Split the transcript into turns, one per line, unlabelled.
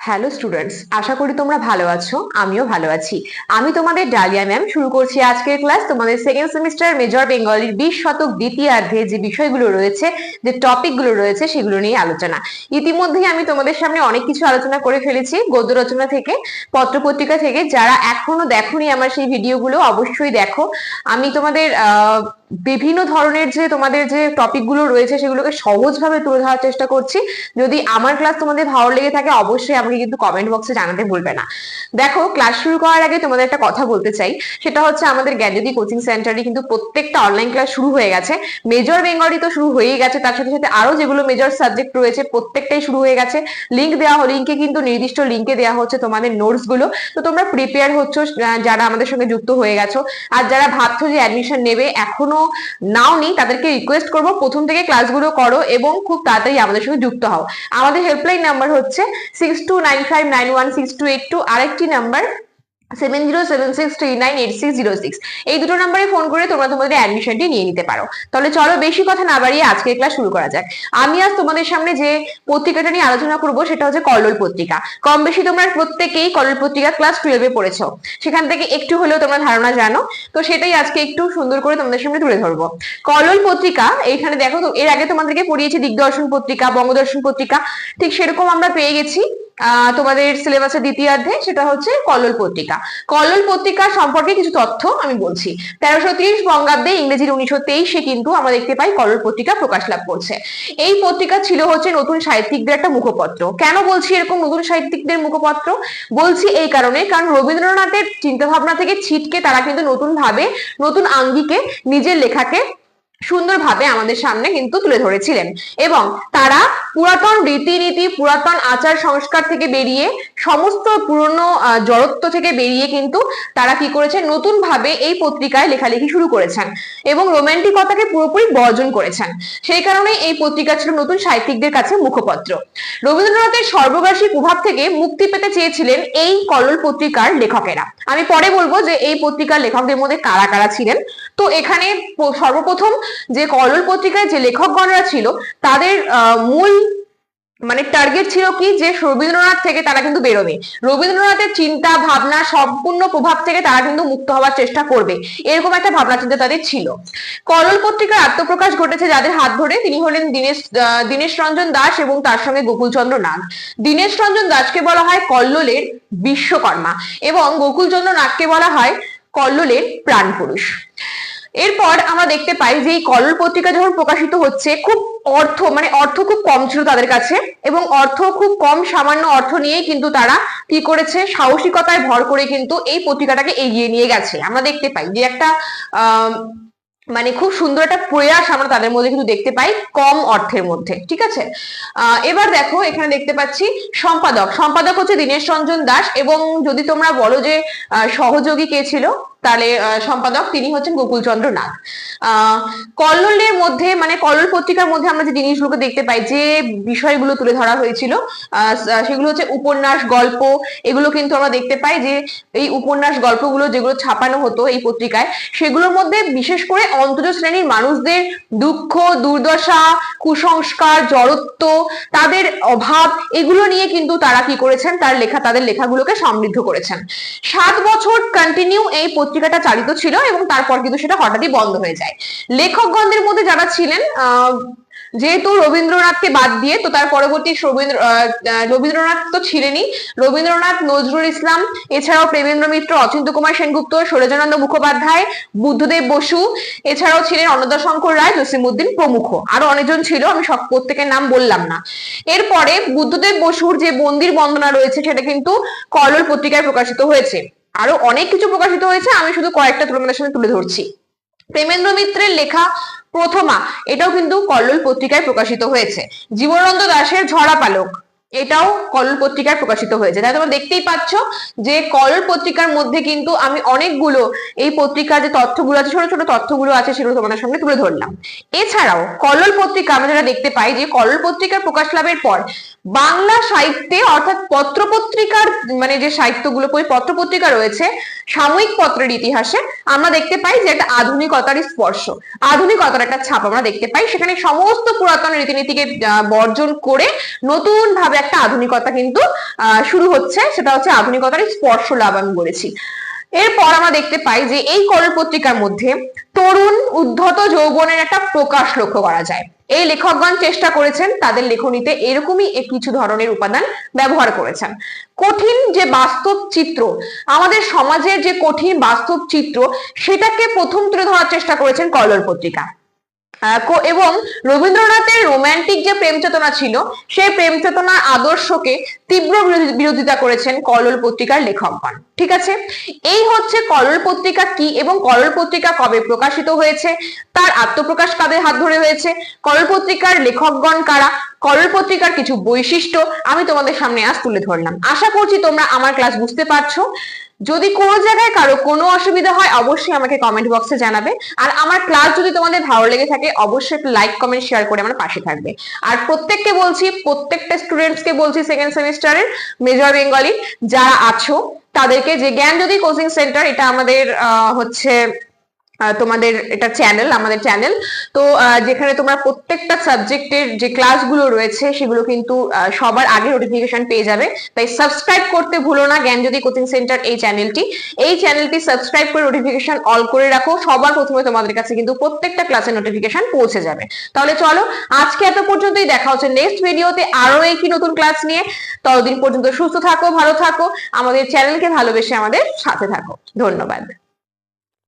Hello students আশা করি তোমরা ভালো আছো, আমিও ভালো আছি। আমি তোমাদের ডালিয়া ম্যাম শুরু করছি আজকের ক্লাস তোমাদের সেকেন্ড সেমিস্টার মেজর বেঙ্গলির বিশ শতক দ্বিতীয়ার্ধে যে বিষয়গুলো রয়েছে, যে টপিকগুলো রয়েছে, সেগুলো নিয়ে আলোচনা। ইতিমধ্যেই আমি তোমাদের সামনে অনেক কিছু আলোচনা করে ফেলেছি, গদ্য রচনা থেকে, পত্রপত্রিকা থেকে। যারা এখনও দেখোনি আমার সেই ভিডিওগুলো অবশ্যই দেখো। আমি তোমাদের বিভিন্ন ধরনের যে তোমাদের যে টপিকগুলো রয়েছে সেগুলোকে সহজভাবে তুলে ধরার চেষ্টা করছি। যদি আমার ক্লাস তোমাদের ভালো লেগে থাকে, অবশ্যই আমাকে কিন্তু কমেন্ট বক্সে জানাতে ভুলবে না। দেখো ক্লাস শুরু করার আগে তোমাদের একটা কথা বলতে চাই। সেটা হচ্ছে আমাদের গ্যাজেটি কোচিং সেন্টারে কিন্তু প্রত্যেকটা অনলাইন ক্লাস শুরু হয়ে গেছে। মেজর বেঙ্গলি তো শুরু হয়েই গেছে, তার সাথে সাথে আরও যেগুলো মেজর সাবজেক্ট রয়েছে প্রত্যেকটাই শুরু হয়ে গেছে। লিঙ্ক দেওয়া লিঙ্কে কিন্তু নির্দিষ্ট লিঙ্কে দেওয়া হচ্ছে তোমাদের নোটসগুলো। তো তোমরা প্রিপেয়ার হচ্ছ যারা আমাদের সঙ্গে যুক্ত হয়ে গেছো। আর যারা ভাবছ যে অ্যাডমিশন নেবে, এখনও নাও নি তাদেরকে রিকোয়েস্ট করব, প্রথম থেকে ক্লাসগুলো করো এবং খুব তাড়াতাড়ি আমাদের সঙ্গে যুক্ত হও। আমাদের হেল্পলাইন নাম্বার হচ্ছে six two nine five nine one six two eight two আরেকটি number seven zero seven six three nine eight six zero six এই দুটো নাম্বারে ফোন করে তোমরা তোমাদের অ্যাডমিশনটি নিয়ে নিতে পারো। তাহলে চলো বেশি কথা না বাড়িয়ে আজকের ক্লাস শুরু করা যাক। আমি আজ তোমাদের সামনে যে পত্রিকাটা নিয়ে আলোচনা করব, সেটা হচ্ছে কল্লোল পত্রিকা। কম বেশি তোমরা প্রত্যেকেই কল্লোল পত্রিকা ক্লাস টুয়েলভে পড়েছো। সেখান থেকে একটু হলেও তোমরা ধারণা জানো। তো সেটাই আজকে একটু সুন্দর করে তোমাদের সামনে তুলে ধরবো। কল্লোল পত্রিকা, এইখানে দেখো এর আগে তোমাদেরকে পড়িয়েছি দিগদর্শন পত্রিকা, বঙ্গদর্শন পত্রিকা। ঠিক সেরকম আমরা পেয়ে গেছি। তোমাদের সিলেবাসের দ্বিতীয়ার্ধে সেটা হচ্ছে কল্লোল পত্রিকা। কল্লোল পত্রিকা সম্পর্কে কিছু তথ্য আমি বলছি। তেরোশো তিরিশ বঙ্গাব্দে ইংরেজির উনিশশো তেইশে কিন্তু আমরা দেখতে পাই কল্লোল পত্রিকা প্রকাশ লাভ করছে। এই পত্রিকা ছিল হচ্ছে নতুন সাহিত্যিকদের একটা মুখপত্র। কেন বলছি এরকম নতুন সাহিত্যিকদের মুখপত্র? বলছি এই কারণে, কারণ রবীন্দ্রনাথের চিন্তা ভাবনা থেকে ছিটকে তারা কিন্তু নতুন ভাবে নতুন আঙ্গিকে নিজের লেখাকে সুন্দরভাবে আমাদের সামনে কিন্তু তুলে ধরেছিলেন। এবং তারা পুরাতন রীতিনীতি, পুরাতন আচার সংস্কার থেকে বেরিয়ে, সমস্ত পুরনো জড়ত্ব থেকে বেরিয়ে কিন্তু তারা কি করেছে নতুন ভাবে এই পত্রিকায় লেখালেখি শুরু করেছেন এবং রোমান্টিকতাকে পুরোপুরি বর্জন করেছেন। সেই কারণে এই পত্রিকা ছিল নতুন সাহিত্যিকদের কাছে মুখপত্র। রবীন্দ্রনাথের সর্বগ্রাসী প্রভাব থেকে মুক্তি পেতে চেয়েছিলেন এই কল্লোল পত্রিকার লেখকেরা। আমি পরে বলব যে এই পত্রিকার লেখকদের মধ্যে কারা কারা ছিলেন? তো এখানে সর্বপ্রথম যে কল্লোল পত্রিকায় যে লেখকগণরা ছিল, তাদের মূল মানে টার্গেট ছিল কি? যে রবীন্দ্রনাথ থেকে তারা কিন্তু বেরোবে। রবীন্দ্রনাথের চিন্তা, ভাবনা, সম্পূর্ণ প্রভাব থেকে তারা কিন্তু মুক্ত হওয়ার চেষ্টা করবে। এরকম একটা ভাবনা চিন্তা তাদের ছিল। কল্লোল পত্রিকার আত্মপ্রকাশ ঘটেছে যাদের হাত ধরে। তিনি হলেন দীনেশ দীনেশ রঞ্জন দাস এবং তার সঙ্গে গোকুলচন্দ্র নাগ। দীনেশ রঞ্জন দাসকে বলা হয় কল্লোলের বিশ্বকর্মা এবং গোকুলচন্দ্র নাগকে বলা হয় কল্লোলের প্রাণ পুরুষ এরপর আমরা দেখতে পাই যে এই কল্লোল পত্রিকা যখন প্রকাশিত হচ্ছে, খুব অর্থ মানে অর্থ খুব কম ছিল তাদের কাছে এবং অর্থ খুব কম সামান্য অর্থ নিয়েই কিন্তু তারা কি করেছে, সাহসিকতায় ভর করে কিন্তু এই পত্রিকাটাকে এগিয়ে নিয়ে গেছে। আমরা দেখতে পাই যে একটা মানে খুব সুন্দর একটা প্রয়াস আমরা তাদের মধ্যে কিন্তু দেখতে পাই কম অর্থের মধ্যে, ঠিক আছে? এবার দেখো, এখানে দেখতে পাচ্ছি সম্পাদক। সম্পাদক হচ্ছে দীনেশ রঞ্জন দাস এবং যদি তোমরা বলো যে সহযোগী কে ছিল? তাহলে সম্পাদক তিনি হচ্ছেন গোকুলচন্দ্র নাগ আহ, কল্লোলের মধ্যে মানে কল্লোল পত্রিকার মধ্যে আমরা যে জিনিসগুলোকে দেখতে পাই, যে বিষয়গুলো তুলে ধরা হয়েছিল সেগুলো হচ্ছে উপন্যাস, গল্প, এগুলো কিন্তু আমরা দেখতে পাই যে এই উপন্যাস, গল্পগুলো যেগুলো ছাপানো হতো এই পত্রিকায়, সেগুলোর মধ্যে বিশেষ করে অন্তজ শ্রেণির মানুষদের দুঃখ, দুর্দশা, কুসংস্কার, জড়ত্ব, তাদের অভাব, এগুলো নিয়ে কিন্তু তারা কি করেছেন? তার লেখা, তাদের লেখাগুলোকে সমৃদ্ধ করেছেন। সাত বছর কন্টিনিউ এই পত্রিকাটা চালিত ছিল এবং তারপর কিন্তু সেটা হঠাৎই বন্ধ হয়ে যায়। লেখকগণদের মধ্যে যারা ছিলেন যেহেতু রবীন্দ্রনাথকে বাদ দিয়ে, তো তার পরবর্তী রবীন্দ্র রবীন্দ্রনাথ তো ছিলেনই। রবীন্দ্রনাথ নজরুল ইসলাম, এছাড়াও প্রেমেন্দ্র মিত্র অচিন্ত কুমার সেনগুপ্ত, সৌরজানন্দ মুখোপাধ্যায়, বুদ্ধদেব বসু, এছাড়াও ছিলেন অন্নদা শঙ্কর রায়, জসিমউদ্দিন প্রমুখ। আরও অনেকজন ছিল, আমি সব প্রত্যেকের নাম বললাম না। এরপরে বুদ্ধদেব বসুর যে মন্দির বন্দনা রয়েছে, সেটা কিন্তু কল্লোল পত্রিকায় প্রকাশিত হয়েছে। আরও অনেক কিছু প্রকাশিত হয়েছে, আমি শুধু কয়েকটা তোমাদের সামনে তুলে ধরছি। প্রেমেন্দ্র মিত্রের লেখা প্রথমা, এটাও কিন্তু কল্লোল পত্রিকায় প্রকাশিত হয়েছে। জীবনানন্দ দাশের ঝরা পালক, এটাও কল্লোল পত্রিকায় প্রকাশিত হয়েছে। তাই তোমরা দেখতেই পাচ্ছ যে কল্লোল পত্রিকার মধ্যে কিন্তু আমি অনেকগুলো এই পত্রিকার যে তথ্যগুলো আছে, ছোট ছোট তথ্যগুলো আছে, সেগুলো তোমাদের সামনে তুলে ধরলাম। এছাড়াও কল্লোল পত্রিকা, আমরা যেটা দেখতে পাই যে কল্লোল পত্রিকার প্রকাশ লাভের পর বাংলা সাহিত্যে, অর্থাৎ পত্রপত্রিকার মানে যে সাহিত্যগুলো পত্রপত্রিকা রয়েছে, সাময়িক পত্রের ইতিহাসে আমরা দেখতে পাই যে একটা আধুনিকতার স্পর্শ। আধুনিকতার একটা ছাপ আমরা দেখতে পাই, সেখানে সমস্ত পুরাতন রীতিনীতিকে বর্জন করে নতুন ভাবে একটা আধুনিকতা কিন্তু শুরু হচ্ছে, সেটা হচ্ছে আধুনিকতার স্পর্শ লাভ আমি বলেছি। এরপর আমরা দেখতে পাই যে এই করল পত্রিকার মধ্যে তরুণ উদ্ধত যৌবনের একটা প্রকাশ লক্ষ্য করা যায়। এই লেখকগণ চেষ্টা করেছেন তাদের লেখনীতে এরকমই কিছু ধরনের উপাদান ব্যবহার করেছেন। কঠিন যে বাস্তব চিত্র, আমাদের সমাজের যে কঠিন বাস্তব চিত্র, সেটাকে প্রথম তুলে ধরার চেষ্টা করেছেন কলর পত্রিকা। এবং রবীন্দ্রনাথের রোমান্টিক যে প্রেম চেতনা ছিল, সেই প্রেম চেতনার আদর্শকে তীব্র বিরোধিতা করেছেন কলল পত্রিকার লেখকগণ ঠিক আছে? এই হচ্ছে কলল পত্রিকা কি এবং কলল পত্রিকা কবে প্রকাশিত হয়েছে? তার আত্মপ্রকাশ কাদের হাত ধরে হয়েছে? কলল পত্রিকার লেখকগণ কারা? কলল পত্রিকার কিছু বৈশিষ্ট্য আমি তোমাদের সামনে আজ তুলে ধরলাম। আশা করছি তোমরা আমার ক্লাস বুঝতে পারছ। যদি কোনো জায়গায় কারও কোনো অসুবিধা হয়, অবশ্যই আমাকে কমেন্ট বক্সে জানাবে। আর আমার ক্লাস যদি তোমাদের ভালো লেগে থাকে, অবশ্যই একটা লাইক কমেন্ট শেয়ার করে আমার পাশে থাকবে। আর প্রত্যেককে বলছি, প্রত্যেকটা স্টুডেন্টসকে বলছি সেকেন্ড সেমিস্টারের মেজর বেঙ্গলি যারা আছো, তাদেরকে যে জ্ঞান যদি কোচিং সেন্টার এটা আমাদের হচ্ছে তোমাদের এটা চ্যানেল আমাদের চ্যানেল তো যেখানে তোমরা প্রত্যেকটা সাবজেক্টের যে ক্লাসগুলো রয়েছে, সেগুলো কিন্তু সবার আগে নোটিফিকেশন পেয়ে যাবে। তাই সাবস্ক্রাইব করতে ভুলো না জ্ঞান জ্ঞানজ্যোতি কোচিং সেন্টার এই চ্যানেলটি এই চ্যানেলটি সাবস্ক্রাইব করে নোটিফিকেশন অল করে রাখো। সবার প্রথমে তোমাদের কাছে কিন্তু প্রত্যেকটা ক্লাসের নোটিফিকেশন পৌঁছে যাবে। তাহলে চলো, আজকে এত পর্যন্তই দেখা হচ্ছে নেক্সট ভিডিওতে আরও একটি নতুন ক্লাস নিয়ে। ততদিন পর্যন্ত সুস্থ থাকো, ভালো থাকো। আমাদের চ্যানেলকে ভালোবেসে আমাদের সাথে থাকো। ধন্যবাদ।